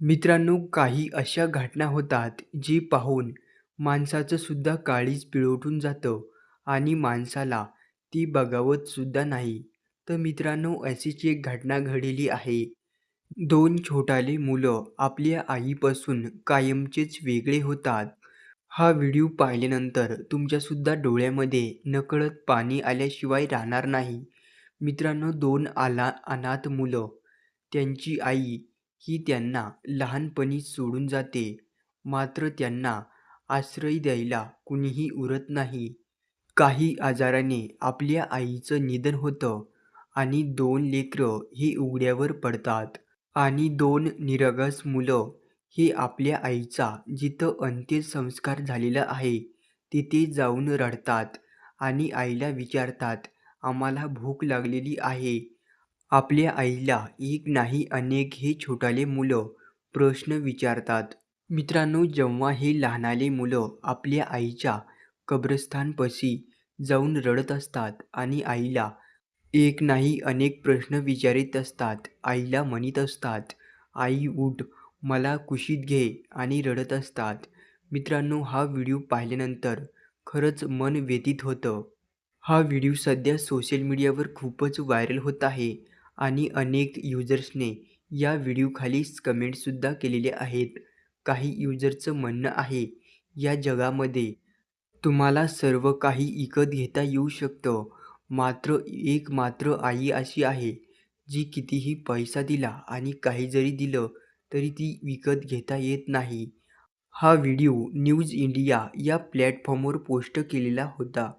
मित्रांनो, काही अशा घटना होतात, जी पाहून माणसाचंसुद्धा काळीज पिळवटून जातं आणि माणसाला ती बघावतसुद्धा नाही. तर मित्रांनो, अशीच एक घटना घडलेली आहे. दोन छोटाले मुलं आपल्या आईपासून कायमचेच वेगळे होतात. हा व्हिडिओ पाहिल्यानंतर तुमच्यासुद्धा डोळ्यामध्ये नकळत पाणी आल्याशिवाय राहणार नाही. मित्रांनो, दोन आला अनाथ मुलं, त्यांची आई ही त्यांना लहानपणीच सोडून जाते. मात्र त्यांना आश्रय द्यायला कुणीही उरत नाही. काही आजाराने आपल्या आईचं निधन होतं आणि दोन लेकरं ही उघड्यावर पडतात आणि दोन निरगस मुलं हे आपल्या आईचा जिथं अंत्यसंस्कार झालेला आहे, तिथे जाऊन रडतात आणि आईला विचारतात, आम्हाला भूक लागलेली आहे. आपल्या आईला एक नाही अनेक हे छोटाले मुलं प्रश्न विचारतात. मित्रांनो, जेव्हा हे लहानाले मुलं आपल्या आईच्या कब्रस्थानपाशी जाऊन रडत असतात आणि आईला एक नाही अनेक प्रश्न विचारीत असतात. आईला म्हणत असतात, आई उठ, मला कुशीत घे आणि रडत असतात. मित्रांनो, हा व्हिडिओ पाहिल्यानंतर खरंच मन व्यतीत होतं. हा व्हिडिओ सध्या सोशल मीडियावर खूपच व्हायरल होत आहे आणि अनेक युजर्सने या व्हिडिओखाली कमेंटसुद्धा केलेल्या आहेत. काही युजरचं म्हणणं आहे, या जगामध्ये तुम्हाला सर्व काही विकत घेता येऊ शकतं, मात्र एक मात्र आई अशी आहे, जी कितीही पैसा दिला आणि काही जरी दिलं तरी ती विकत घेता येत नाही. हा व्हिडिओ न्यूज इंडिया या प्लॅटफॉर्मवर पोस्ट केलेला होता.